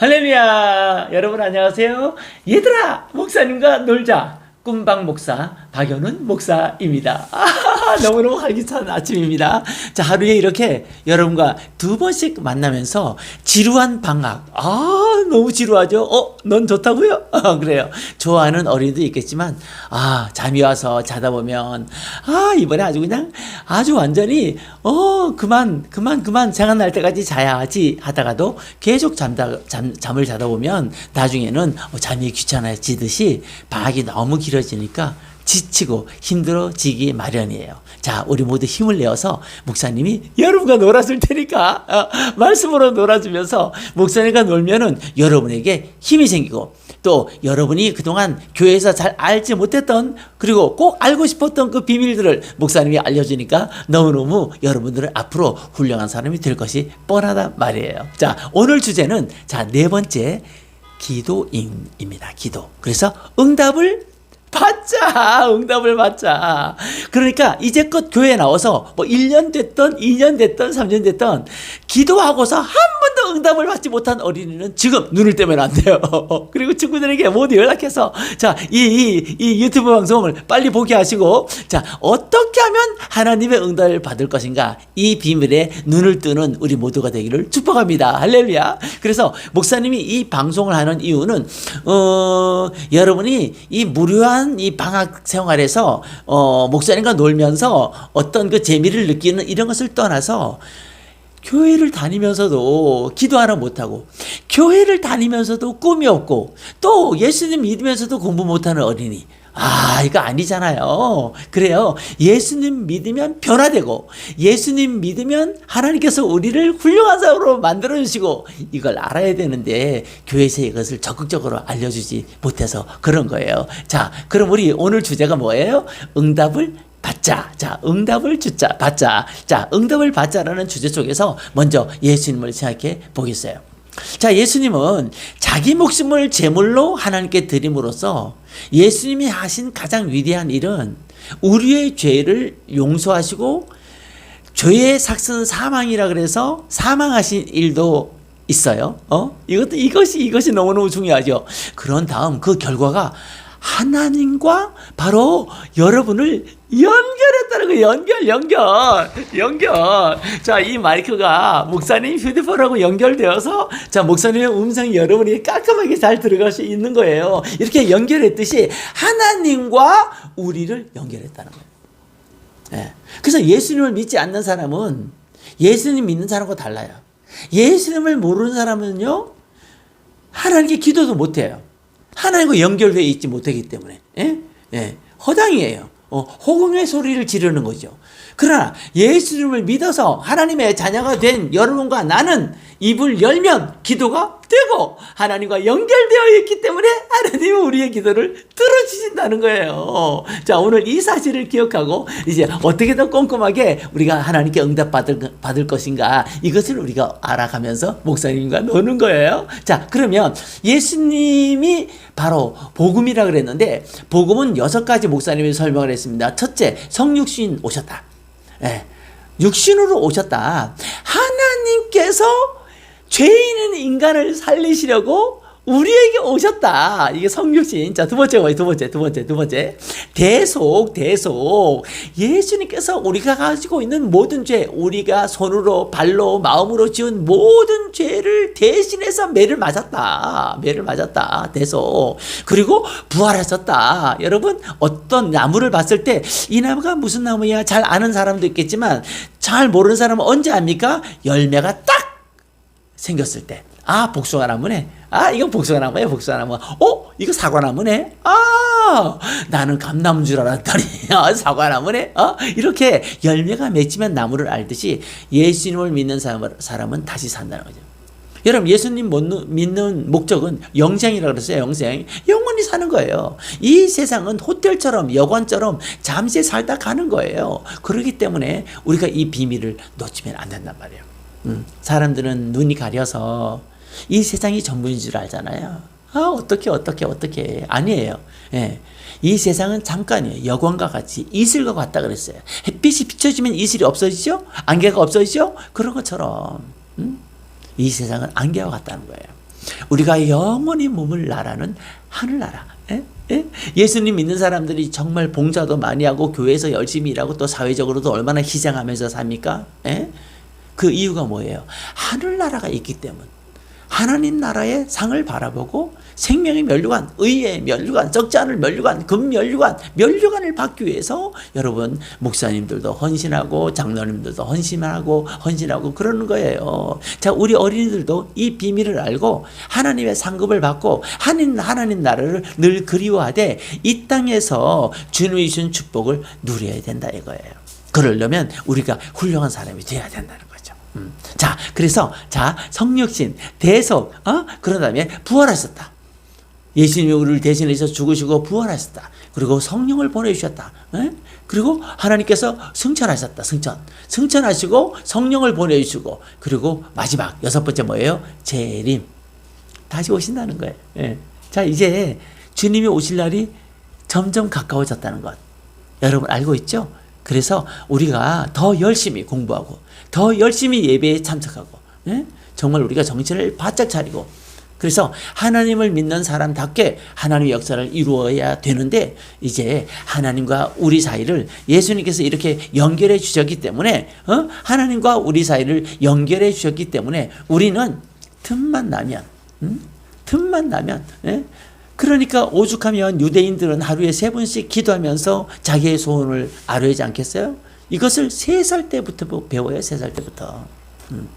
할렐루야! 여러분 안녕하세요. 얘들아! 목사님과 놀자! 꿈방 목사 박연훈 목사입니다. 아, 너무너무 활기찬 아침입니다. 자, 하루에 이렇게 여러분과 두 번씩 만나면서 지루한 방학. 아, 너무 지루하죠? 어, 넌 좋다고요? 아, 그래요. 좋아하는 어린이도 있겠지만, 아, 잠이 와서 자다 보면, 아, 이번에 아주 그냥 아주 완전히, 어, 그만, 그만, 그만 생각날 때까지 자야지 하다가도 계속 잠다, 잠, 잠을 자다 보면 나중에는 어, 잠이 귀찮아지듯이 방학이 너무 길어지니까 지치고 힘들어지기 마련이에요. 자, 우리 모두 힘을 내어서 목사님이 여러분과 놀아줄 테니까 어, 말씀으로 놀아주면서 목사님과 놀면은 여러분에게 힘이 생기고 또 여러분이 그동안 교회에서 잘 알지 못했던 그리고 꼭 알고 싶었던 그 비밀들을 목사님이 알려주니까 너무너무 여러분들은 앞으로 훌륭한 사람이 될 것이 뻔하다 말이에요. 자, 오늘 주제는 자, 네 번째 기도입니다. 기도. 그래서 응답을 받자! 응답을 받자! 그러니까 이제껏 교회에 나와서 뭐 1년 됐던, 2년 됐던, 3년 됐던 기도하고서 한 번도 응답을 받지 못한 어린이는 지금 눈을 떼면 안 돼요. 그리고 친구들에게 모두 연락해서 자, 이, 이, 이 유튜브 방송을 빨리 보게 하시고 자, 어떻게 하면 하나님의 응답을 받을 것인가 이 비밀에 눈을 뜨는 우리 모두가 되기를 축복합니다. 할렐루야. 그래서 목사님이 이 방송을 하는 이유는 어, 여러분이 이 무료한 이 방학 생활에서 어, 목사님과 놀면서 어떤 그 재미를 느끼는 이런 것을 떠나서 교회를 다니면서도 기도 하나 못하고 교회를 다니면서도 꿈이 없고 또 예수님 믿으면서도 공부 못하는 어린이 아, 이거 아니잖아요. 그래요. 예수님 믿으면 변화되고, 예수님 믿으면 하나님께서 우리를 훌륭한 사람으로 만들어주시고, 이걸 알아야 되는데, 교회에서 이것을 적극적으로 알려주지 못해서 그런 거예요. 자, 그럼 우리 오늘 주제가 뭐예요? 응답을 받자. 자, 응답을 주자, 받자. 자, 응답을 받자라는 주제 속에서 먼저 예수님을 생각해 보겠어요. 자, 예수님은 자기 목숨을 제물로 하나님께 드림으로써 예수님이 하신 가장 위대한 일은 우리의 죄를 용서하시고 죄의 삭은 사망이라 그래서 사망하신 일도 있어요. 어? 이것도 이것이 이것이 너무너무 중요하죠. 그런 다음 그 결과가 하나님과 바로 여러분을 연결했다는 거 연결 연결 연결. 자 이 마이크가 목사님 휴대폰하고 연결되어서 자 목사님의 음성이 여러분이 깔끔하게 잘 들어갈 수 있는 거예요. 이렇게 연결했듯이 하나님과 우리를 연결했다는 거예요. 예. 그래서 예수님을 믿지 않는 사람은 예수님 믿는 사람과 달라요. 예수님을 모르는 사람은요 하나님께 기도도 못해요 하나님과 연결되어 있지 못하기 때문에 예? 예. 허당이에요. 어, 호응의 소리를 지르는 거죠. 그러나 예수님을 믿어서 하나님의 자녀가 된 여러분과 나는 입을 열면 기도가 되고 하나님과 연결되어 있기 때문에 하나님은 우리의 기도를 들어주신다는 거예요. 자, 오늘 이 사실을 기억하고 이제 어떻게 더 꼼꼼하게 우리가 하나님께 응답 받을, 받을 것인가 이것을 우리가 알아가면서 목사님과 노는 거예요. 자, 그러면 예수님이 바로 복음이라 그랬는데 복음은 여섯 가지 목사님이 설명을 했습니다. 첫째, 성육신 오셨다. 예. 육신으로 오셨다. 하나님께서 죄인인 인간을 살리시려고 우리에게 오셨다. 이게 성육신. 자, 두 번째? 두 번째, 두 번째, 두 번째. 대속, 대속. 예수님께서 우리가 가지고 있는 모든 죄, 우리가 손으로, 발로, 마음으로 지은 모든 죄를 대신해서 매를 맞았다. 매를 맞았다. 대속. 그리고 부활하셨다. 여러분, 어떤 나무를 봤을 때 이 나무가 무슨 나무야? 잘 아는 사람도 있겠지만 잘 모르는 사람은 언제 압니까? 열매가 딱 생겼을 때. 아, 복숭아 나무네. 아, 이건 복숭아 나무야, 복숭아 나무. 어, 이거 사과 나무네. 아, 나는 감나무인 줄 알았더니, 아, 사과 나무네. 어, 이렇게 열매가 맺히면 나무를 알듯이 예수님을 믿는 사람은 다시 산다는 거죠. 여러분, 예수님 믿는 목적은 영생이라고 그랬어요, 영생. 영원히 사는 거예요. 이 세상은 호텔처럼, 여관처럼 잠시 살다 가는 거예요. 그렇기 때문에 우리가 이 비밀을 놓치면 안 된단 말이에요. 음, 사람들은 눈이 가려서 이 세상이 전부인 줄 알잖아요. 아, 어떻게, 어떻게, 어떻게. 아니에요. 예. 이 세상은 잠깐이에요. 여관과 같이 이슬과 같다 그랬어요. 햇빛이 비춰지면 이슬이 없어지죠? 안개가 없어지죠? 그런 것처럼, 음? 이 세상은 안개와 같다는 거예요. 우리가 영원히 몸을 나라는 하늘나라. 예? 예? 예수님 믿는 사람들이 정말 봉사도 많이 하고 교회에서 열심히 일하고 또 사회적으로도 얼마나 희생하면서 삽니까? 예? 그 이유가 뭐예요? 하늘나라가 있기 때문. 하나님 나라의 상을 바라보고 생명의 면류관, 의의 면류관, 적지 않을 면류관, 금면류관, 면류관을 받기 위해서 여러분 목사님들도 헌신하고 장로님들도 헌신하고 헌신하고 그러는 거예요. 자, 우리 어린이들도 이 비밀을 알고 하나님의 상급을 받고 하나님 하나님 나라를 늘 그리워하되 이 땅에서 주님이 주신 축복을 누려야 된다 이거예요. 그러려면 우리가 훌륭한 사람이 돼야 된다는 거죠. 음. 자, 그래서 자 성육신, 대속, 어? 그런 다음에 부활하셨다. 예수님이 우리를 대신해서 죽으시고 부활하셨다. 그리고 성령을 보내주셨다. 에? 그리고 하나님께서 승천하셨다. 승천. 승천하시고 성령을 보내주시고 그리고 마지막 여섯 번째 뭐예요? 재림. 다시 오신다는 거예요. 예. 자, 이제 주님이 오실 날이 점점 가까워졌다는 것. 여러분 알고 있죠? 그래서 우리가 더 열심히 공부하고 더 열심히 예배에 참석하고 예? 정말 우리가 정신을 바짝 차리고 그래서 하나님을 믿는 사람답게 하나님의 역사를 이루어야 되는데 이제 하나님과 우리 사이를 예수님께서 이렇게 연결해 주셨기 때문에 어? 하나님과 우리 사이를 연결해 주셨기 때문에 우리는 틈만 나면 음? 틈만 나면 예? 그러니까 오죽하면 유대인들은 하루에 세 번씩 기도하면서 자기의 소원을 아뢰지 않겠어요? 이것을 세살 때부터 배워요. 세살 때부터. 음.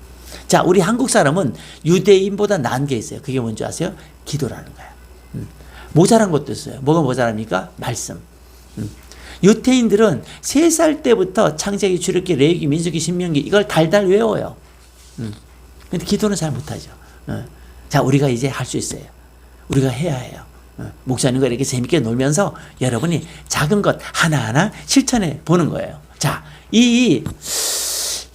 자, 우리 한국 사람은 유대인보다 나은 게 있어요. 그게 뭔지 아세요? 기도라는 거야. 음. 모자란 것도 있어요. 뭐가 모자랍니까? 말씀. 음. 유태인들은 세살 때부터 창세기, 출애굽기, 레위기, 민수기, 신명기 이걸 달달 외워요. 음. 근데 기도는 잘 못하죠. 어. 자, 우리가 이제 할 수 있어요. 우리가 해야 해요. 어. 목사님과 이렇게 재밌게 놀면서 여러분이 작은 것 하나하나 실천해 보는 거예요. 자, 이,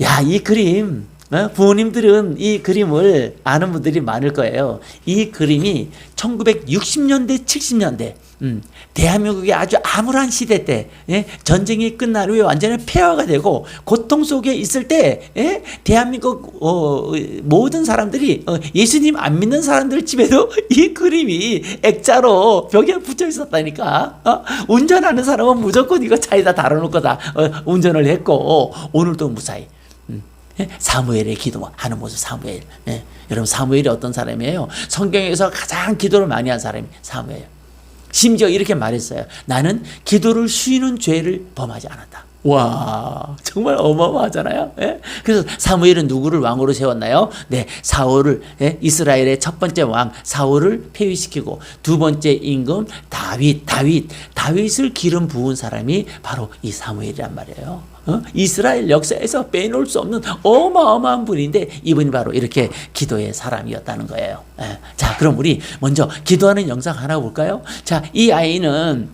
야, 이 그림, 어? 부모님들은 이 그림을 아는 분들이 많을 거예요. 이 그림이 1960년대, 70년대, 음, 대한민국의 아주 암울한 시대 때, 예? 전쟁이 끝난 후에 완전히 폐허가 되고 고통 속에 있을 때, 예? 대한민국 어, 모든 사람들이 어, 예수님 안 믿는 사람들 집에도 이 그림이 액자로 벽에 붙여 있었다니까. 어? 운전하는 사람은 무조건 이거 차에다 달아놓을 거다. 어, 운전을 했고 오늘도 무사히. 음, 예? 사무엘의 기도하는 모습 사무엘. 예? 여러분 사무엘이 어떤 사람이에요? 성경에서 가장 기도를 많이 한 사람이 사무엘. 심지어 이렇게 말했어요. 나는 기도를 쉬는 죄를 범하지 않았다. 와, 정말 어마어마하잖아요. 예? 그래서 사무엘은 누구를 왕으로 세웠나요? 네, 사울을 예? 이스라엘의 첫 번째 왕 사울을 폐위시키고 두 번째 임금 다윗, 다윗, 다윗을 기름 부은 사람이 바로 이 사무엘이란 말이에요. 어? 이스라엘 역사에서 빼놓을 수 없는 어마어마한 분인데 이분이 바로 이렇게 기도의 사람이었다는 거예요. 예. 자, 그럼 우리 먼저 기도하는 영상 하나 볼까요? 자, 이 아이는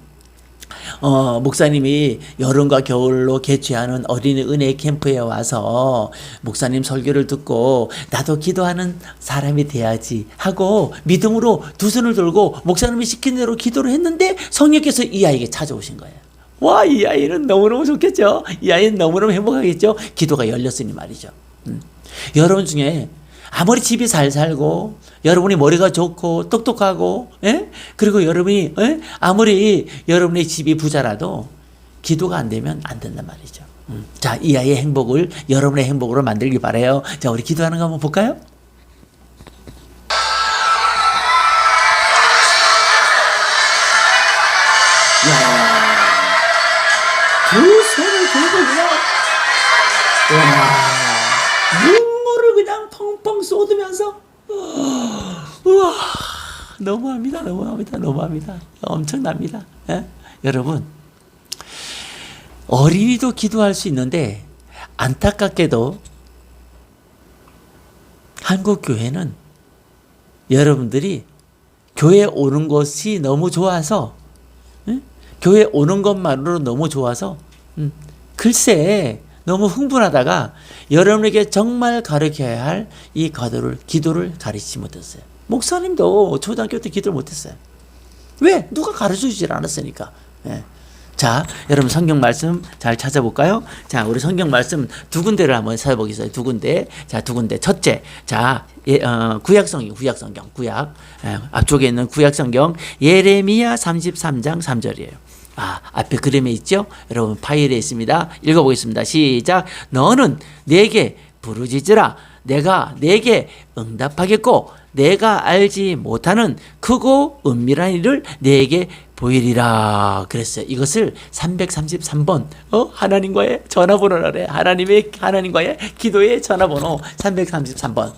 어, 목사님이 여름과 겨울로 개최하는 어린이 은혜 캠프에 와서 목사님 설교를 듣고 나도 기도하는 사람이 돼야지 하고 믿음으로 두 손을 들고 목사님이 시킨 대로 기도를 했는데 성령께서 이 아이에게 찾아오신 거예요. 와, 이 아이는 너무너무 좋겠죠? 이 아이는 너무너무 행복하겠죠? 기도가 열렸으니 말이죠. 음. 여러분 중에 아무리 집이 잘 살고 여러분이 머리가 좋고 똑똑하고 예? 그리고 여러분이 예? 아무리 여러분의 집이 부자라도 기도가 안 되면 안 된단 말이죠. 음. 자, 이 아이의 행복을 여러분의 행복으로 만들기 바래요. 자, 우리 기도하는 거 한번 볼까요? 너무합니다 너무합니다 너무합니다 엄청납니다 예? 여러분 어린이도 기도할 수 있는데 안타깝게도 한국 교회는 여러분들이 교회 오는 것이 너무 좋아서 응? 교회 오는 것만으로 너무 좋아서 음, 글쎄 너무 흥분하다가 여러분에게 정말 가르쳐야 할이 기도를 기도를 가르치지 못했어요. 목사님도 초등학교 때 기도를 못했어요. 왜? 누가 가르쳐 주질 않았으니까. 예. 자, 여러분 성경 말씀 잘 찾아볼까요? 자, 우리 성경 말씀 두 군데를 한번 찾아보겠어요. 두 군데. 자, 두 군데. 첫째, 자, 예, 어, 구약 성경, 구약 성경, 구약. 예, 앞쪽에 있는 구약 성경 예레미야 33장 3절이에요. 아, 앞에 그림에 있죠? 여러분 파일에 있습니다. 읽어보겠습니다. 시작. 너는 내게 부르짖으라. 내가 내게 응답하겠고 내가 알지 못하는 크고 은밀한 일을 내게 보이리라 그랬어요. 이것을 333번 어 하나님과의 전화번호래. 하나님의 하나님과의 기도의 전화번호 333번.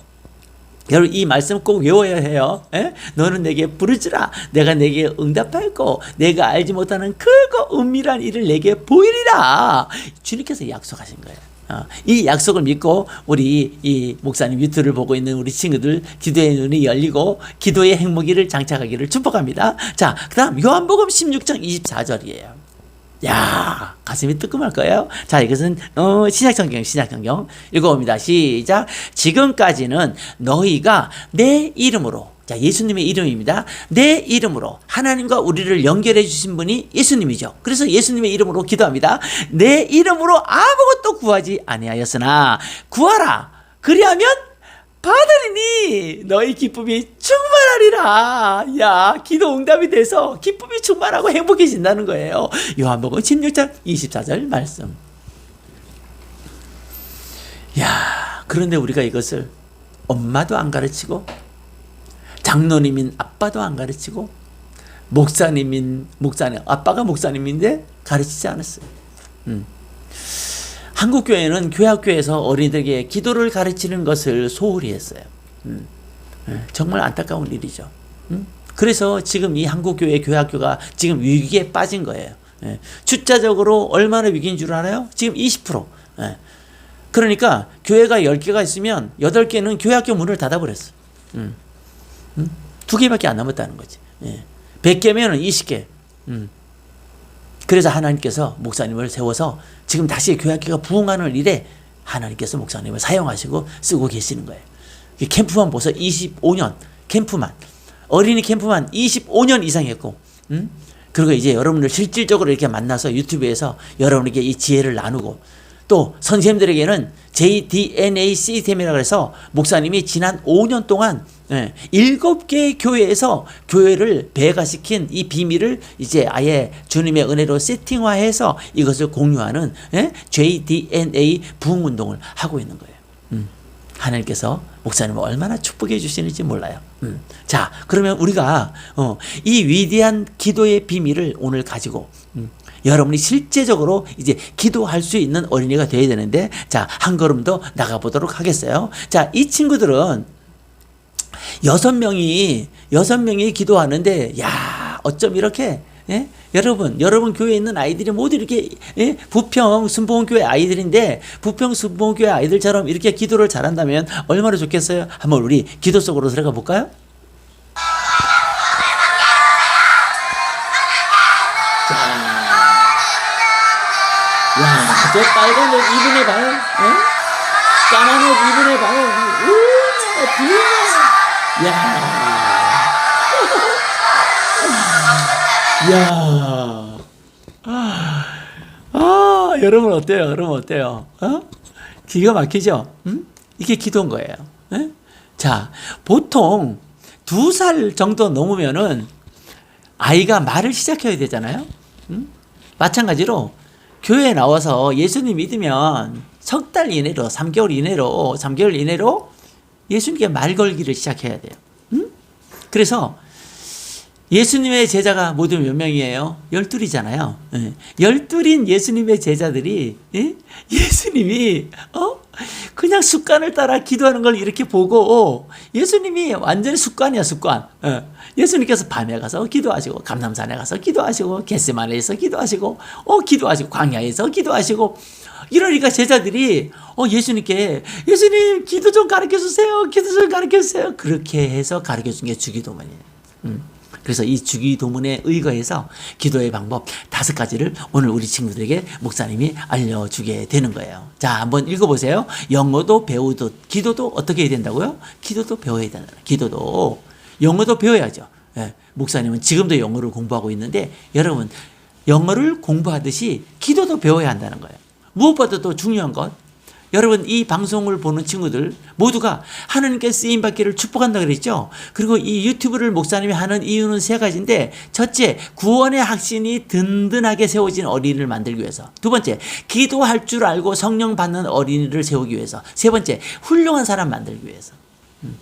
여러분 이 말씀 꼭 외워야 해요. 에? 너는 내게 부르지라. 내가 내게 응답할고 내가 알지 못하는 크고 은밀한 일을 내게 보이리라. 주님께서 약속하신 거예요. 어, 이 약속을 믿고 우리 이 목사님 유튜브를 보고 있는 우리 친구들 기도의 눈이 열리고 기도의 행복이를 장착하기를 축복합니다. 자, 그다음 요한복음 16장 24절이에요. 야 가슴이 뜨끔할 거예요. 자 이것은 어, 신약성경 신약성경 읽어봅니다. 시작. 지금까지는 너희가 내 이름으로 자 예수님의 이름입니다. 내 이름으로 하나님과 우리를 연결해 주신 분이 예수님이죠. 그래서 예수님의 이름으로 기도합니다. 내 이름으로 아무것도 구하지 아니하였으나 구하라. 그리하면 받으리니 너희 기쁨이 충만하리라. 야, 기도 응답이 돼서 기쁨이 충만하고 행복해진다는 거예요. 요한복음 16장 24절 말씀. 야, 그런데 우리가 이것을 엄마도 안 가르치고 장로님인 아빠도 안 가르치고 목사님인 목사님 아빠가 목사님인데 가르치지 않았어요. 음. 한국 교회는 교회학교에서 어린이들에게 기도를 가르치는 것을 소홀히 했어요. 음. 예, 정말 안타까운 일이죠. 음? 그래서 지금 이 한국 교회 교회학교가 지금 위기에 빠진 거예요. 예. 숫자적으로 얼마나 위기인 줄 알아요? 지금 20%. 예. 그러니까 교회가 10개가 있으면 8개는 교회학교 문을 닫아버렸어. 음. 음? 두 개밖에 안 남았다는 거지. 예. 100개면 20개. 음. 그래서 하나님께서 목사님을 세워서 지금 다시 교회학교가 부흥하는 일에 하나님께서 목사님을 사용하시고 쓰고 계시는 거예요. 이 캠프만 보서 25년 캠프만 어린이 캠프만 25년 이상 했고, 음? 그리고 이제 여러분들 실질적으로 이렇게 만나서 유튜브에서 여러분에게 이 지혜를 나누고 또 선생님들에게는 JDNA 시스템이라고 해서 목사님이 지난 5년 동안 예, 일곱 개의 교회에서 교회를 배가시킨 이 비밀을 이제 아예 주님의 은혜로 세팅화해서 이것을 공유하는 예, JDNA 부흥 운동을 하고 있는 거예요. 음. 하나님께서 목사님을 얼마나 축복해 주시는지 몰라요. 음. 자, 그러면 우리가 어, 이 위대한 기도의 비밀을 오늘 가지고 음, 여러분이 실제적으로 이제 기도할 수 있는 어린이가 되어야 되는데 자, 한 걸음 더 나가 보도록 하겠어요. 자, 이 친구들은 여섯 명이 여섯 명이 기도하는데 야 어쩜 이렇게 예? 여러분 여러분 교회에 있는 아이들이 모두 이렇게 예? 부평 순봉교회 아이들인데 부평 순봉교회 아이들처럼 이렇게 기도를 잘한다면 얼마나 좋겠어요? 한번 우리 기도 속으로 들어가 볼까요? 자, 야, 저 빨간 옷 입은 애 봐요? 예? 까만 옷 입은 애 봐요? 우, 비야. 야. 아, 여러분 어때요? 여러분 어때요? 어? 기가 막히죠? 음? 이게 기도인 거예요. 예? 자, 보통 두 살 정도 넘으면은 아이가 말을 시작해야 되잖아요. 음? 마찬가지로 교회에 나와서 예수님 믿으면 석 달 이내로, 3개월 이내로, 3개월 이내로 예수님께 말 걸기를 시작해야 돼요. 음? 그래서 예수님의 제자가 모두 몇 명이에요? 열둘이잖아요. 예. 열둘인 예수님의 제자들이 예? 예수님이 어? 그냥 습관을 따라 기도하는 걸 이렇게 보고 예수님이 완전히 습관이야 습관. 예. 예수님께서 밤에 가서 기도하시고 감남산에 가서 기도하시고 겟세마네에서 기도하시고 어 기도하시고 광야에서 기도하시고 이러니까 제자들이 어 예수님께 예수님 기도 좀 가르쳐 주세요. 기도 좀 가르쳐 주세요. 그렇게 해서 가르쳐 준 게 주기도문이에요. 음. 그래서 이 주기도문에 의거해서 기도의 방법 다섯 가지를 오늘 우리 친구들에게 목사님이 알려주게 되는 거예요. 자, 한번 읽어보세요. 영어도 배우듯 기도도 어떻게 해야 된다고요? 기도도 배워야 된다. 기도도 영어도 배워야죠. 예, 목사님은 지금도 영어를 공부하고 있는데 여러분 영어를 공부하듯이 기도도 배워야 한다는 거예요. 무엇보다도 중요한 것 여러분 이 방송을 보는 친구들 모두가 하나님께 쓰임 받기를 축복한다 그랬죠. 그리고 이 유튜브를 목사님이 하는 이유는 세 가지인데 첫째 구원의 확신이 든든하게 세워진 어린이를 만들기 위해서 두 번째 기도할 줄 알고 성령 받는 어린이를 세우기 위해서 세 번째 훌륭한 사람 만들기 위해서 음.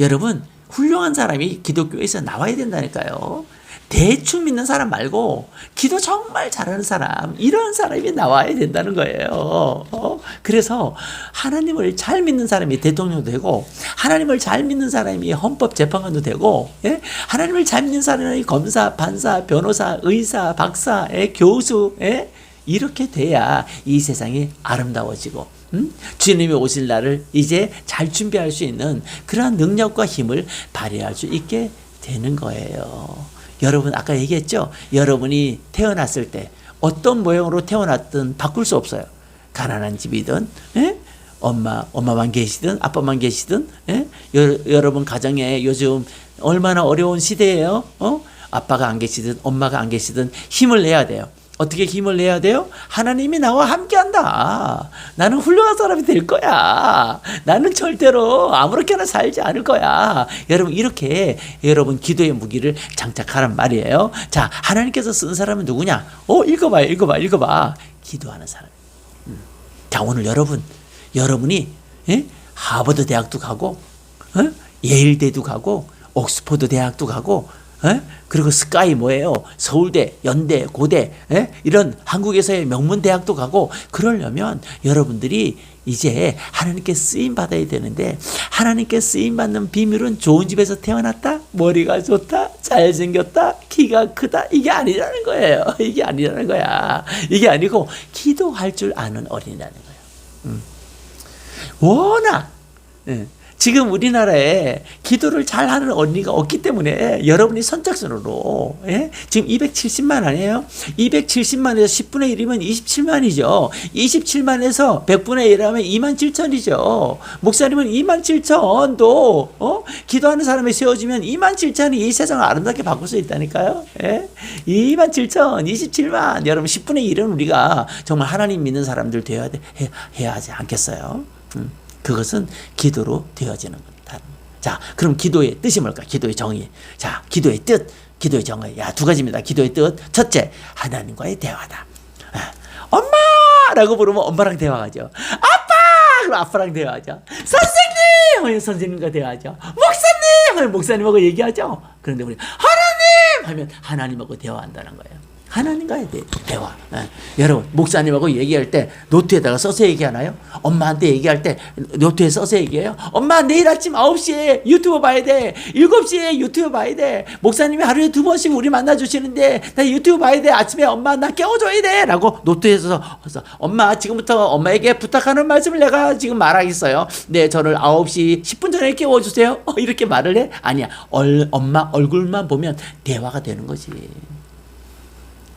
여러분 훌륭한 사람이 기독교에서 나와야 된다니까요. 대충 믿는 사람 말고 기도 정말 잘하는 사람 이런 사람이 나와야 된다는 거예요. 어? 그래서 하나님을 잘 믿는 사람이 대통령도 되고 하나님을 잘 믿는 사람이 헌법 재판관도 되고 예? 하나님을 잘 믿는 사람이 검사, 판사, 변호사, 의사, 박사, 예? 교수 예? 이렇게 돼야 이 세상이 아름다워지고 음? 주님이 오실 날을 이제 잘 준비할 수 있는 그러한 능력과 힘을 발휘할 수 있게 되는 거예요. 여러분 아까 얘기했죠. 여러분이 태어났을 때 어떤 모형으로 태어났든 바꿀 수 없어요. 가난한 집이든 예? 엄마 엄마만 계시든 아빠만 계시든 예? 여, 여러분 가정에 요즘 얼마나 어려운 시대예요. 어? 아빠가 안 계시든 엄마가 안 계시든 힘을 내야 돼요. 어떻게 힘을 내야 돼요? 하나님이 나와 함께 한다. 나는 훌륭한 사람이 될 거야. 나는 절대로 아무렇게나 살지 않을 거야. 여러분, 이렇게 여러분 기도의 무기를 장착하란 말이에요. 자, 하나님께서 쓴 사람은 누구냐? 어, 읽어봐요, 읽어봐, 읽어봐. 기도하는 사람. 음. 자, 오늘 여러분, 여러분이, 예? 하버드 대학도 가고, 어? 예일대도 가고, 옥스퍼드 대학도 가고, 에? 그리고 스카이 뭐예요? 서울대, 연대, 고대 에? 이런 한국에서의 명문 대학도 가고 그러려면 여러분들이 이제 하나님께 쓰임 받아야 되는데 하나님께 쓰임 받는 비밀은 좋은 집에서 태어났다, 머리가 좋다, 잘 생겼다, 키가 크다 이게 아니라는 거예요. 이게 아니라는 거야. 이게 아니고 기도할 줄 아는 어린이라는 거예요. 음. 워낙 예. 지금 우리나라에 기도를 잘하는 언니가 없기 때문에 여러분이 선착순으로 예? 지금 270만 아니에요? 270만에서 10분의 1이면 27만이죠. 27만에서 100분의 1하면 2만 7천이죠. 목사님은 2만 7천도 어? 기도하는 사람이 세워지면 2만 7천이 이 세상을 아름답게 바꿀 수 있다니까요. 예? 2만 7천, 27만 여러분 10분의 1은 우리가 정말 하나님 믿는 사람들 되어야 돼, 해, 해야 하지 않겠어요? 음. 그것은 기도로 되어지는 겁니다. 자, 그럼 기도의 뜻이 뭘까? 기도의 정의. 자, 기도의 뜻, 기도의 정의. 야, 두 가지입니다. 기도의 뜻. 첫째, 하나님과의 대화다. 아, 엄마 라고 부르면 엄마랑 대화하죠. 아빠! 그럼 아빠랑 대화하죠. 선생님! 하면 선생님과 대화하죠. 목사님! 하면 목사님하고 얘기하죠. 그런데 우리 하나님! 하면 하나님하고 대화한다는 거예요. 하나님과의 대, 대화. 예. 여러분, 목사님하고 얘기할 때 노트에다가 써서 얘기하나요? 엄마한테 얘기할 때 노트에 써서 얘기해요? 엄마, 내일 아침 9시에 유튜브 봐야 돼. 7시에 유튜브 봐야 돼. 목사님이 하루에 두 번씩 우리 만나 주시는데, 나 유튜브 봐야 돼. 아침에 엄마, 나 깨워줘야 돼. 라고 노트에서, 그래서 엄마, 지금부터 엄마에게 부탁하는 말씀을 내가 지금 말하겠어요. 네, 저를 9시 10분 전에 깨워주세요. 어, 이렇게 말을 해? 아니야. 얼, 엄마 얼굴만 보면 대화가 되는 거지.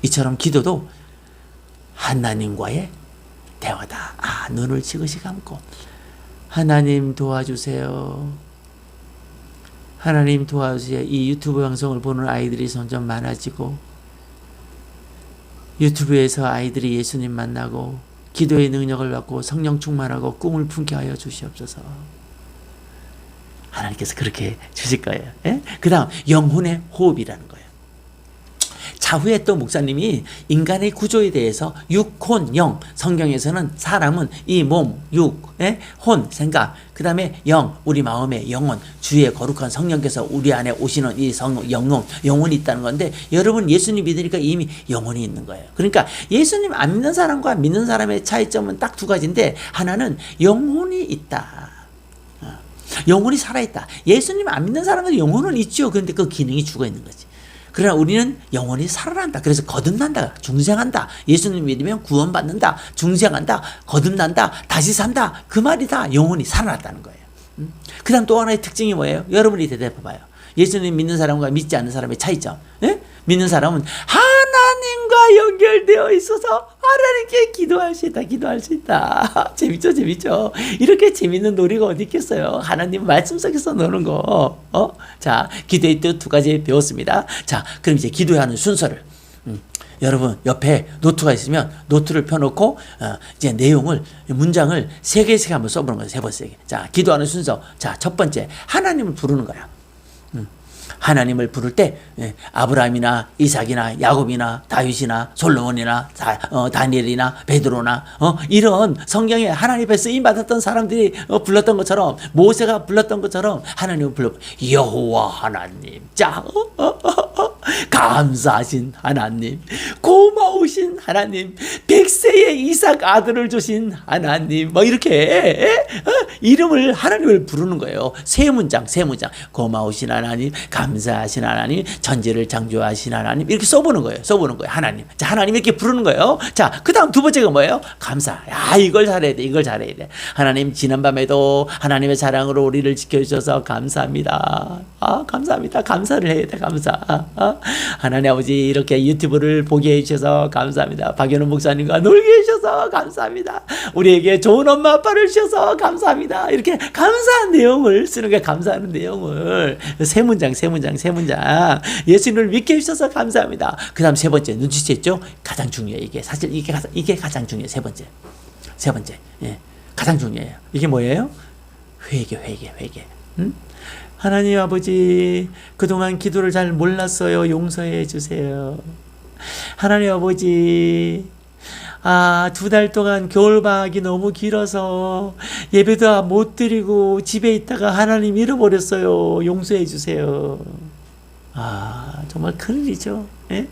이처럼 기도도 하나님과의 대화다. 아, 눈을 지그시 감고 하나님 도와주세요. 하나님 도와주세요. 이 유튜브 방송을 보는 아이들이 점점 많아지고 유튜브에서 아이들이 예수님 만나고 기도의 능력을 받고 성령 충만하고 꿈을 품게 하여 주시옵소서. 하나님께서 그렇게 주실 거예요. 예? 그 다음 영혼의 호흡이라는 거예요. 차후에 또 목사님이 인간의 구조에 대해서 육혼 영 성경에서는 사람은 이 몸, 육, 에? 혼, 생각, 그 다음에 영, 우리 마음의 영혼, 주의 거룩한 성령께서 우리 안에 오시는 이 성, 영혼, 영혼이 있다는 건데 여러분 예수님 믿으니까 이미 영혼이 있는 거예요. 그러니까 예수님 안 믿는 사람과 믿는 사람의 차이점은 딱 두 가지인데 하나는 영혼이 있다. 어. 영혼이 살아있다. 예수님 안 믿는 사람은 영혼은 있죠. 그런데 그 기능이 죽어 있는 거지. 그러나 우리는 영원히 살아난다. 그래서 거듭난다. 중생한다. 예수님 믿으면 구원받는다. 중생한다. 거듭난다. 다시 산다. 그 말이 다. 영원히 살아났다는 거예요. 음? 그 다음 또 하나의 특징이 뭐예요? 여러분이 대답해 봐요. 예수님 믿는 사람과 믿지 않는 사람의 차이점. 예? 믿는 사람은 하나님과 연결되어 있어서 하나님께 기도할 수 있다, 기도할 수 있다. 재밌죠, 재밌죠. 이렇게 재밌는 놀이가 어디 있겠어요. 하나님 말씀 속에서 노는 거. 어? 자, 기도의 뜻 두 가지 배웠습니다. 자, 그럼 이제 기도하는 순서를. 음, 여러분 옆에 노트가 있으면 노트를 펴놓고 어, 이제 내용을 문장을 세 개씩 한번 써보는 거예요. 세 번, 세 개. 자, 기도하는 순서. 자, 첫 번째 하나님을 부르는 거야. 하나님을 부를 때 예, 아브라함이나 이삭이나 야곱이나 다윗이나 솔로몬이나 다, 어, 다니엘이나 베드로나 어, 이런 성경에 하나님의 쓰임 받았던 사람들이 어, 불렀던 것처럼 모세가 불렀던 것처럼 하나님을 불러 여호와 하나님. 자 어, 어, 어, 어, 감사하신 하나님 고마우신 하나님 백세의 이삭 아들을 주신 하나님. 뭐 이렇게 예? 어, 이름을 하나님을 부르는 거예요. 세 문장 세 문장. 고마우신 하나님 감사하신 하나님 전제를 창조하신 하나님. 이렇게 써보는 거예요. 써보는 거예요. 하나님. 자 하나님 이렇게 부르는 거예요. 자 그다음 두 번째가 뭐예요? 감사. 야 이걸 잘해야 돼 이걸 잘해야 돼. 하나님 지난밤에도 하나님의 사랑으로 우리를 지켜주셔서 감사합니다. 아 감사합니다. 감사를 해야 돼 감사. 아, 하나님 아버지 이렇게 유튜브를 보게 해주셔서 감사합니다. 박연우 목사님과 놀게 해주셔서 감사합니다. 우리에게 좋은 엄마 아빠를 주셔서 감사합니다. 이렇게 감사한 내용을 쓰는 게 감사하는 내용을. 세 문장 세 문장 세 문장. 예수님을 믿게 해주셔서 감사합니다. 그 다음 세 번째 눈치챘죠? 가장 중요해 이게. 사실 이게 가장 이게 가장 중요해 세 번째. 세 번째 예. 가장 중요해요. 이게 뭐예요? 회개 회개 회개. 음? 하나님 아버지 그동안 기도를 잘 몰랐어요 용서해 주세요 하나님 아버지 아, 두 달 동안 겨울방학이 너무 길어서 예배도 못 드리고 집에 있다가 하나님 잃어버렸어요. 용서해 주세요. 아, 정말 큰일이죠. 예?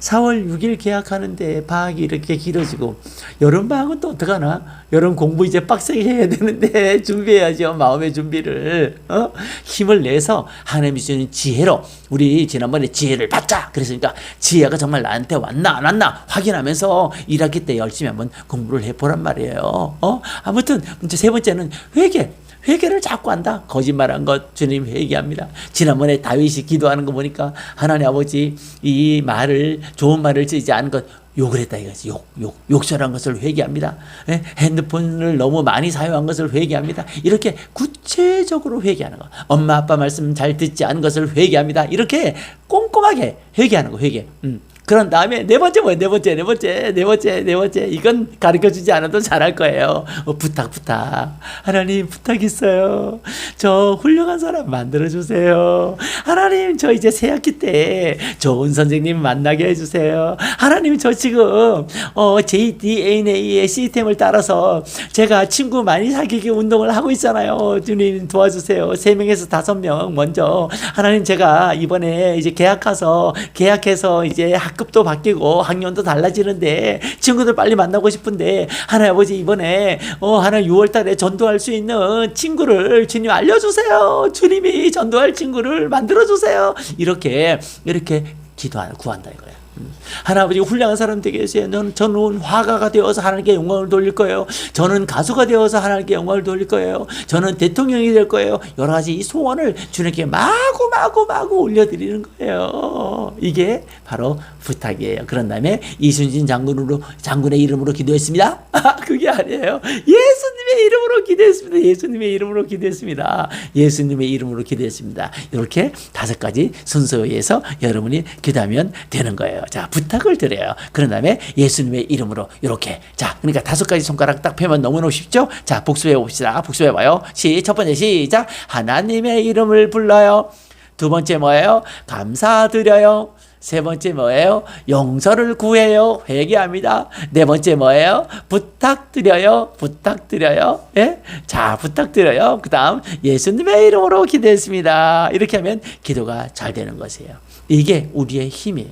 4월 6일 계약하는데 방학이 이렇게 길어지고 여름 방학은 또 어떡하나? 여름 공부 이제 빡세게 해야 되는데 준비해야죠. 마음의 준비를. 어? 힘을 내서 하나님이 주는 지혜로 우리 지난번에 지혜를 받자. 그랬으니까 지혜가 정말 나한테 왔나 안 왔나 확인하면서 1학기 때 열심히 한번 공부를 해보란 말이에요. 어? 아무튼 이제 세 번째는 회개. 회개를 자꾸 한다. 거짓말한 것 주님 회개합니다. 지난번에 다윗이 기도하는 거 보니까 하나님 아버지 이 말을 좋은 말을 쓰지 않은 것 욕을 했다 이거지. 욕, 욕, 욕설한 것을 회개합니다. 예? 핸드폰을 너무 많이 사용한 것을 회개합니다. 이렇게 구체적으로 회개하는 거. 엄마 아빠 말씀 잘 듣지 않은 것을 회개합니다. 이렇게 꼼꼼하게 회개하는 거, 회개. 음. 그런 다음에 네 번째 뭐예요? 네 번째, 네 번째, 네 번째, 네 번째. 이건 가르쳐 주지 않아도 잘할 거예요. 어, 부탁, 부탁. 하나님, 부탁 있어요. 저 훌륭한 사람 만들어 주세요. 하나님, 저 이제 새 학기 때 좋은 선생님 만나게 해주세요. 하나님, 저 지금, 어, JDNA의 시스템을 따라서 제가 친구 많이 사귀기 운동을 하고 있잖아요. 주님 도와주세요. 세 명에서 다섯 명 먼저. 하나님, 제가 이번에 이제 계약 가서, 계약해서 이제 학 급도 바뀌고 학년도 달라지는데 친구들 빨리 만나고 싶은데 하나님 아버지 이번에 어 하나님 6월 달에 전도할 수 있는 친구를 주님 알려주세요. 주님이 전도할 친구를 만들어주세요. 이렇게 이렇게 기도하는 구한다 이거야. 음. 하나님 아버지 훌륭한 사람 되게 해주세요. 저는 화가가 되어서 하나님께 영광을 돌릴 거예요. 저는 가수가 되어서 하나님께 영광을 돌릴 거예요. 저는 대통령이 될 거예요. 여러 가지 이 소원을 주님께 마구 마구 마구 올려드리는 거예요. 이게 바로 부탁이에요. 그런 다음에 이순신 장군으로 장군의 이름으로 기도했습니다. 아, 그게 아니에요. 예수님의 이름으로 기도했습니다. 예수님의 이름으로 기도했습니다. 예수님의 이름으로 기도했습니다. 이렇게 다섯 가지 순서에 의해서 여러분이 기도하면 되는 거예요. 자, 부탁을 드려요. 그런 다음에 예수님의 이름으로 이렇게. 자, 그러니까 다섯 가지 손가락 딱 펴면 너무너무 쉽죠? 자, 복습해 봅시다. 복습해 봐요. 시, 첫 번째 시작. 하나님의 이름을 불러요. 두 번째 뭐예요? 감사드려요. 세 번째 뭐예요? 용서를 구해요. 회개합니다. 네 번째 뭐예요? 부탁드려요. 부탁드려요. 예? 자, 부탁드려요. 그 다음, 예수님의 이름으로 기도했습니다. 이렇게 하면 기도가 잘 되는 것이에요. 이게 우리의 힘이에요.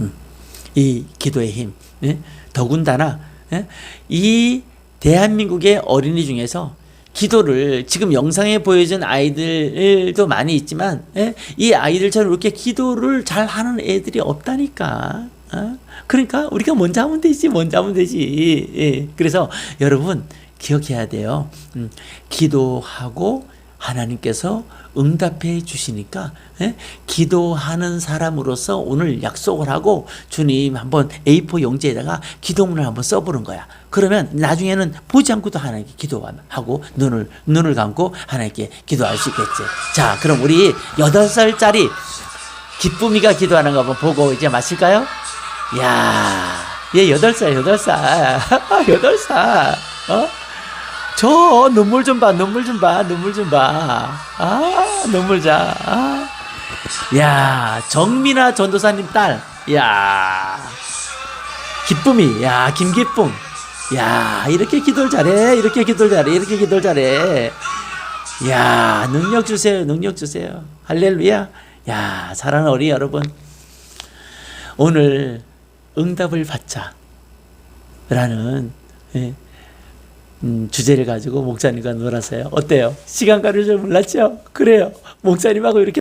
음, 이 기도의 힘. 예? 더군다나, 예? 이 대한민국의 어린이 중에서 기도를 지금 영상에 보여준 아이들도 많이 있지만 예? 이 아이들처럼 이렇게 기도를 잘 하는 애들이 없다니까. 어? 그러니까 우리가 먼저 하면 되지, 먼저 하면 되지. 예. 그래서 여러분 기억해야 돼요. 음, 기도하고 하나님께서 응답해 주시니까 예? 기도하는 사람으로서 오늘 약속을 하고 주님 한번 A4 용지에다가 기도문을 한번 써보는 거야. 그러면 나중에는 보지 않고도 하나님께 기도하고 눈을 눈을 감고 하나님께 기도할 수 있겠지. 자, 그럼 우리 여덟 살짜리 기쁨이가 기도하는 거 한번 보고 이제 마실까요? 야, 얘 여덟 살, 여덟 살, 여덟 살, 어? 저 눈물 좀 봐, 눈물 좀 봐, 눈물 좀 봐. 아, 눈물 자. 아. 야, 정민아 전도사님 딸. 야, 기쁨이, 야, 김기쁨. 야, 이렇게 기도를 잘해, 이렇게 기도를 잘해, 이렇게 기도를 잘해. 야, 능력 주세요, 능력 주세요. 할렐루야. 야, 사랑하는 우리 여러분. 오늘 응답을 받자. 라는, 예, 음, 주제를 가지고 목사님과 놀았어요. 어때요? 시간 가를 줄 몰랐죠? 그래요. 목사님하고 이렇게